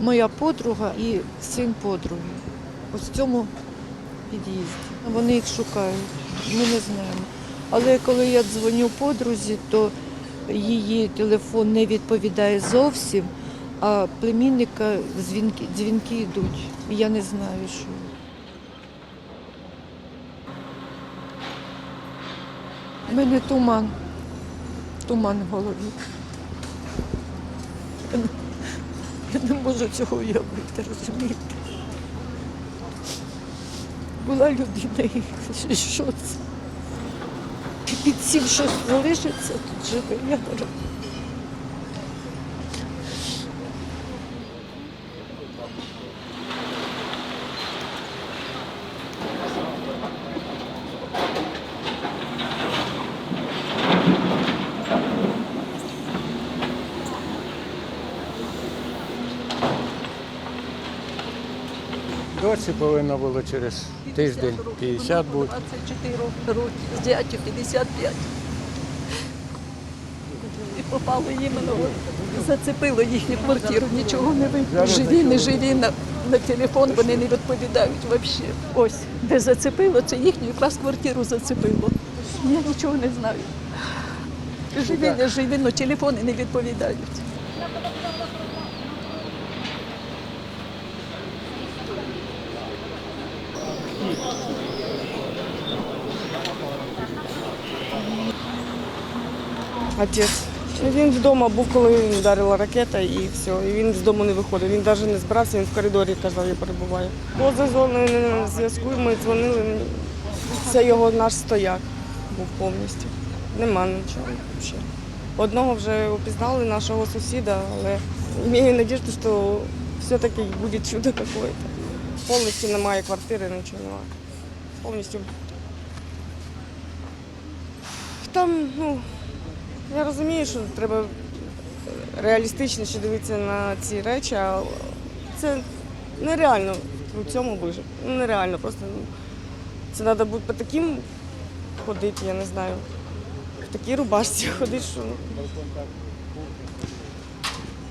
моя подруга і син подруги. Ось в цьому під'їзді. Вони їх шукають, ми не знаємо. Але коли я дзвоню подрузі, то її телефон не відповідає зовсім, а племінника дзвінки, дзвінки йдуть. І я не знаю, що. У мене туман. Туман в голові. Не можу цього уявити, розумієте? Була людина і що це? Під цим щось залишиться тут живе, я не розумію. Досі повинно було через тиждень 50 бути. 24 роки, з зятю 55. І попало іменно, зацепило їхню квартиру, нічого не видно. Живі, не живі, на, на телефон вони не відповідають взагалі. Ось, де зацепило, це їхню якраз квартиру зацепило. Я нічого не знаю. Живі, не живі, але телефони не відповідають. Отець. Він вдома був, коли вдарила ракета і все. І він з дому не виходив. Він навіть не збирався, він в коридорі казав, я перебуваю. Поза зоною на зв'язку, ми дзвонили. Це його наш стояк був повністю. Нема нічого взагалі. Одного вже опізнали нашого сусіда, але маю надіжду, що все-таки буде чудо якесь. Повністю немає квартири, нічого немає. Повністю. Там, ну, я розумію, що треба реалістичніше дивитися на ці речі, а це нереально в цьому вижити. Ну, нереально просто. Це треба бути по таким ходити, я не знаю. В такій рубашці ходити, що.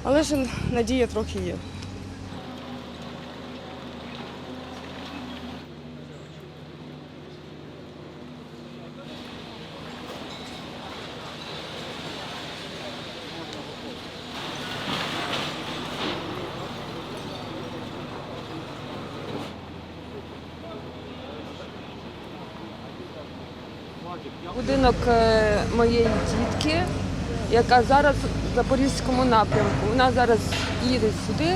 Але ж надія трохи є. Будинок е, моєї тітки, яка зараз в Запорізькому напрямку. Вона зараз їде сюди,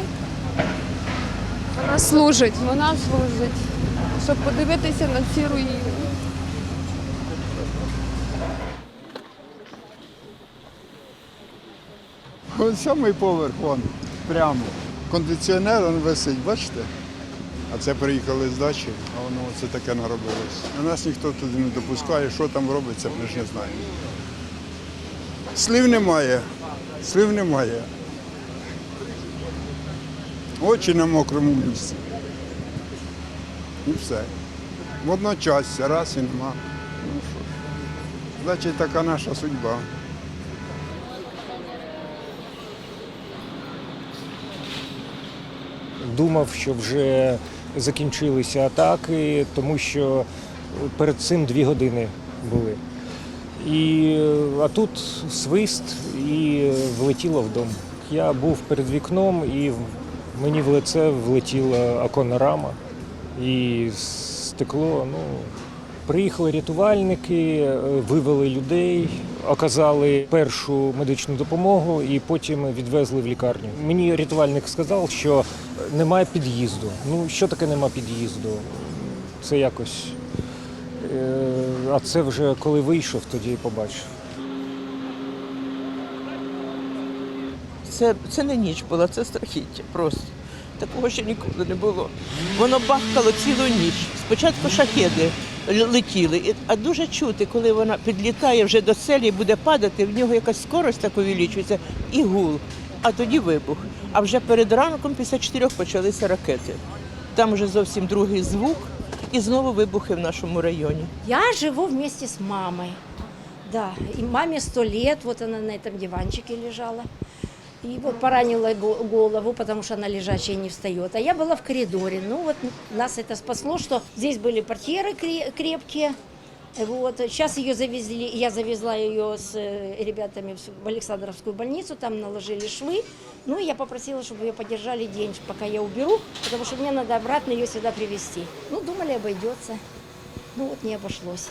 Вона служить. вона служить, щоб подивитися на ці руїни. Ось сьомий поверх, вон, прямо. Кондиціонер він висить, бачите? А це приїхали з дачі, а воно це таке наробилось. Нас ніхто туди не допускає, що там робиться, ми ж не знаємо. Слів немає, слів немає. Очі на мокрому місці. І все. Водночас, раз і нема. Ну що. Значить, така наша судьба. думав, що вже закінчилися атаки, тому що перед цим дві години були. І, а тут свист і влетіло вдома. Я був перед вікном і мені в лице влетіла оконна рама і стекло. Ну, приїхали рятувальники, е, вивели людей, оказали першу медичну допомогу і потім відвезли в лікарню. Мені рятувальник сказав, що немає під'їзду. Ну, що таке нема під'їзду? Це якось. Е, А це вже коли вийшов, тоді і побачив. Це, це не ніч була, це страхіття просто. Такого ще ніколи не було. Воно бахкало цілу ніч. Спочатку шахеди летіли, а дуже чути, коли вона підлітає вже до селі і буде падати, в нього якась скорость так увеличується і гул. А тоді вибух. А вже перед ранком після чотирьох почалися ракети. Там вже зовсім другий звук і знову вибухи в нашому районі. Я живу вместе с мамой. Да, и маме сто лет, вот она на этом диванчике лежала. И вот поранила го- голову, потому что она лежачая не встает. А я была в коридоре. Ну вот нас это спасло, что здесь были портьеры кре- крепкие. Вот. Сейчас ее завезли, я завезла ее с э, ребятами в в Александровскую больницу, там наложили швы. Ну, и я попросила, чтобы ее поддержали день, пока я уберу, потому что мне надо обратно ее сюда привезти. Ну, думали, обойдется. Ну, вот не обошлось.